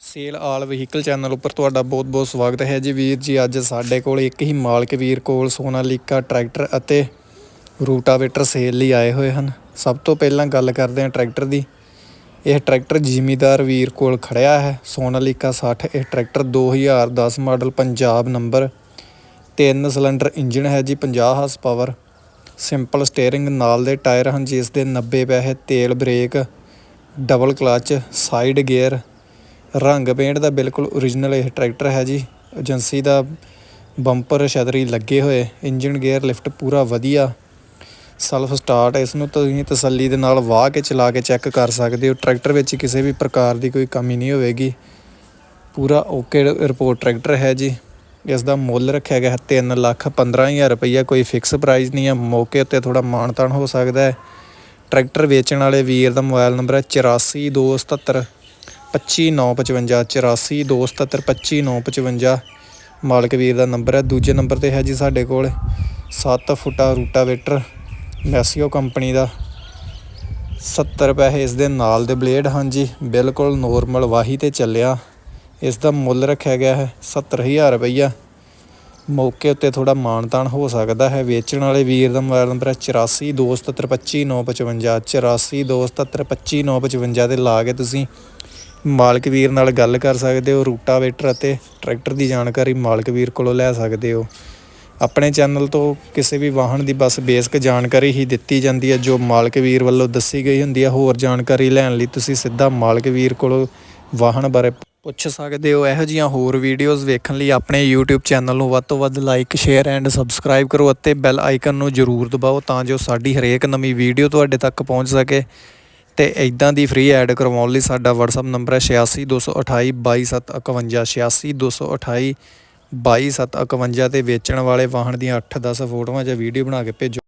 Sale ਆਲ vehicle channel ਉੱਪਰ ਤੁਹਾਡਾ ਬਹੁਤ-ਬਹੁਤ ਸਵਾਗਤ ਹੈ ਜੀ। ਵੀਰ ਜੀ, ਅੱਜ ਸਾਡੇ ਕੋਲ ਇੱਕ ਹੀ ਮਾਲਕ ਵੀਰ ਕੋਲ ਸੋਨਾਲੀਕਾ ਟਰੈਕਟਰ ਅਤੇ ਰੂਟਾਵੇਟਰ ਸੇਲ ਲਈ ਆਏ ਹੋਏ ਹਨ। ਸਭ ਤੋਂ ਪਹਿਲਾਂ ਗੱਲ ਕਰਦੇ ਹਾਂ ਟਰੈਕਟਰ ਦੀ। ਇਹ ਟਰੈਕਟਰ ਜ਼ਿਮੀਦਾਰ ਵੀਰ ਕੋਲ ਖੜਿਆ ਹੈ। ਸੋਨਾਲੀਕਾ 60 ਇਹ ਟਰੈਕਟਰ 2010 ਮਾਡਲ ਪੰਜਾਬ ਨੰਬਰ ਤਿੰਨ ਸਿਲੰਡਰ ਇੰਜਨ ਹੈ ਜੀ 50 ਹਾਰਸ ਪਾਵਰ ਸਿੰਪਲ ਸਟੀਅਰਿੰਗ ਨਾਲ ਦੇ ਟਾਇਰ ਹਨ, ਜਿਸ ਦੇ 90 ਪੈਸੇ ਤੇਲ brake, double clutch, side gear ਰੰਗ ਪੇਂਟ ਦਾ ਬਿਲਕੁਲ ਓਰੀਜਨਲ ਇਹ ਟਰੈਕਟਰ ਹੈ ਜੀ। ਏਜੰਸੀ ਦਾ ਬੰਪਰ ਛਤਰੀ ਲੱਗੇ ਹੋਏ ਇੰਜਨ ਗੇਅਰ ਲਿਫਟ ਪੂਰਾ ਵਧੀਆ। ਸੈਲਫ ਸਟਾਰਟ ਇਸ ਨੂੰ ਤੁਸੀਂ ਤਸੱਲੀ ਦੇ ਨਾਲ ਵਾਹ ਕੇ ਚਲਾ ਕੇ ਚੈੱਕ ਕਰ ਸਕਦੇ ਹੋ। ਟਰੈਕਟਰ ਵਿੱਚ ਕਿਸੇ ਵੀ ਪ੍ਰਕਾਰ ਦੀ ਕੋਈ ਕਮੀ ਨਹੀਂ ਹੋਵੇਗੀ। ਪੂਰਾ ਓਕੇ ਰਿਪੋਰਟ ਟਰੈਕਟਰ ਹੈ ਜੀ। ਇਸ ਦਾ ਮੁੱਲ ਰੱਖਿਆ ਗਿਆ ਹੈ 3 ਲੱਖ 15000 ਰੁਪਈਆ। ਕੋਈ ਫਿਕਸ ਪ੍ਰਾਈਸ ਨਹੀਂ ਹੈ, ਮੌਕੇ ਉੱਤੇ ਥੋੜਾ ਮਾਨਤਾਨ ਹੋ ਸਕਦਾ ਹੈ। ਟਰੈਕਟਰ ਵੇਚਣ ਵਾਲੇ ਵੀਰ ਦਾ ਮੋਬਾਈਲ ਨੰਬਰ ਹੈ 8427 25955 8427 25955 ਮਾਲਕ ਵੀਰ ਦਾ ਨੰਬਰ ਹੈ, ਦੂਜੇ ਨੰਬਰ ਤੇ ਹੈ ਜੀ ਸਾਡੇ ਕੋਲ 7 ਫੁੱਟਾ ਰੂਟਾਵੇਟਰ, ਮੈਸੀਓ ਕੰਪਨੀ ਦਾ। 70 ਪੈਸੇ ਇਸ ਦੇ ਨਾਲ ਦੇ ਬਲੇਡ, ਹਾਂਜੀ, ਬਿਲਕੁਲ ਨੋਰਮਲ ਵਾਹੀ ਤੇ ਚੱਲਿਆ। ਇਸ ਦਾ ਮੁੱਲ ਰੱਖਿਆ ਗਿਆ ਹੈ 70000 ਰੁਪਈਆ। ਮੌਕੇ ਉੱਤੇ ਥੋੜਾ ਮਾਨਤਾਨ ਹੋ ਸਕਦਾ ਹੈ। ਵੇਚਣ ਵਾਲੇ ਵੀਰ ਦਾ ਮੋਬਾਈਲ ਨੰਬਰ ਹੈ 8427255955 8427255955 ਤੇ ਲਾ ਕੇ ਤੁਸੀਂ ਮਾਲਕ ਵੀਰ ਨਾਲ ਗੱਲ ਕਰ ਸਕਦੇ ਹੋ ਰੂਟਾਵੇਟਰ ਅਤੇ ਟਰੈਕਟਰ ਦੀ ਜਾਣਕਾਰੀ ਮਾਲਕ ਵੀਰ ਕੋਲੋਂ ਲੈ ਸਕਦੇ ਹੋ। ਆਪਣੇ ਚੈਨਲ ਤੋਂ ਕਿਸੇ ਵੀ ਵਾਹਨ ਦੀ ਬਸ ਬੇਸਿਕ ਜਾਣਕਾਰੀ ਹੀ ਦਿੱਤੀ ਜਾਂਦੀ ਹੈ, ਜੋ ਮਾਲਕ ਵੀਰ ਵੱਲੋਂ ਦੱਸੀ ਗਈ ਹੁੰਦੀ ਹੈ। ਹੋਰ ਜਾਣਕਾਰੀ ਲੈਣ ਲਈ ਤੁਸੀਂ ਸਿੱਧਾ ਮਾਲਕ ਵੀਰ ਕੋਲੋਂ ਵਾਹਨ ਬਾਰੇ ਪੁੱਛ ਸਕਦੇ ਹੋ। ਇਹੋ ਜਿਹੀਆਂ ਹੋਰ ਵੀਡੀਓਜ਼ ਵੇਖਣ ਲਈ ਆਪਣੇ YouTube ਚੈਨਲ ਨੂੰ ਵੱਧ ਤੋਂ ਵੱਧ ਲਾਈਕ ਸ਼ੇਅਰ ਐਂਡ ਸਬਸਕ੍ਰਾਈਬ ਕਰੋ ਅਤੇ ਬੈਲ ਆਈਕਨ ਨੂੰ ਜ਼ਰੂਰ ਦਬਾਓ, ਤਾਂ ਜੋ ਸਾਡੀ ਹਰੇਕ ਨਵੀਂ ਵੀਡੀਓ ਤੁਹਾਡੇ ਤੱਕ ਪਹੁੰਚ ਸਕੇ। ਤੇ ਇਦਾਂ ਦੀ ਫ੍ਰੀ ਐਡ ਕਰਵਾਉਣ ਲਈ ਸਾਡਾ WhatsApp ਨੰਬਰ ਹੈ 8628 22751 8628 22751 ਤੇ ਵੇਚਣ ਵਾਲੇ ਵਾਹਨ ਦੀਆਂ 8-10 ਫੋਟੋਆਂ ਜਾਂ ਵੀਡੀਓ ਬਣਾ ਕੇ ਭੇਜੋ।